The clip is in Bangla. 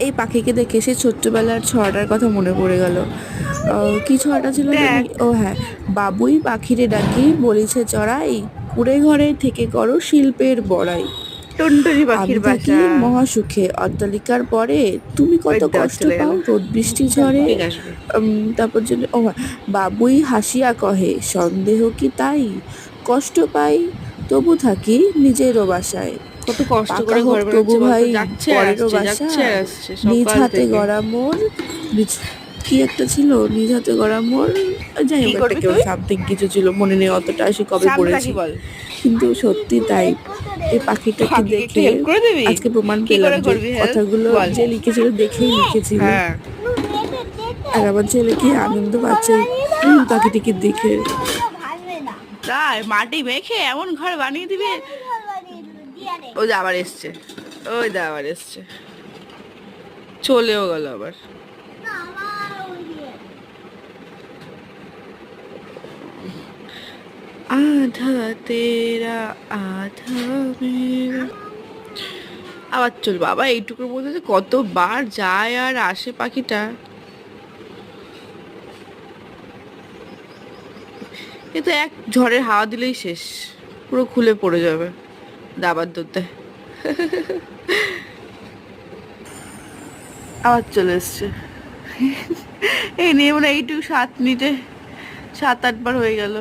এই পাখিকে দেখে সে ছোট্টবেলার ছড়াটার কথা মনে পড়ে গেল। কি ছড়াটা ছিল ও হ্যাঁ। বাবুই পাখিরে ডাকি বলিছে চড়াই কুড়ে ঘরে থেকে করো শিল্পের বড়াই। টুনটুনি পাখির বাসা মহাসুখে। অট্টালিকার পরে তুমি কত কষ্ট পাও রোদ বৃষ্টি উম, তারপর জন্য ও হ্যাঁ, বাবুই হাসিয়া কহে সন্দেহ কি তাই? কষ্ট পাই তবু থাকি নিজেরও বাসায়। কত কষ্ট করে ঘর তবু ভাই পরেরও বাসা নিজ হাতে। গড়া মোর কি একটা ছিল? নিজ হাতে গড়া মোর যাই কি হোক কেউ? সামথিং কিছু ছিল মনে নেই অতটা সে কবে পড়েছি বল। কিন্তু সত্যি তাই এই পাখিটাকে দেখে আজকে প্রমাণ পেলাম যে কথাগুলো যে লিখেছিল দেখেই লিখেছিল হ্যাঁ। আর আমার ছেলে কি আনন্দ পাচ্ছে পাখিটিকে দেখে। তাই মাটি মেখে এমন ঘর বানিয়ে দিবে ওই যে আবার এসছে। ওই দা আবার এসছে। চলেও গেল আবার। আধা তেরা, আধা আবার চল বাবা, এইটুকুর মধ্যে কতবার যায় আর আসে পাখিটা। এ তো এক ঝড়ের হাওয়া দিলেই শেষ। পুরো খুলে পড়ে যাবে। দাবার দুধে। আবার চলে এসছে। এই নিয়ে মানে এইটুকু সাত মিনিটে সাত আটবার হয়ে গেল।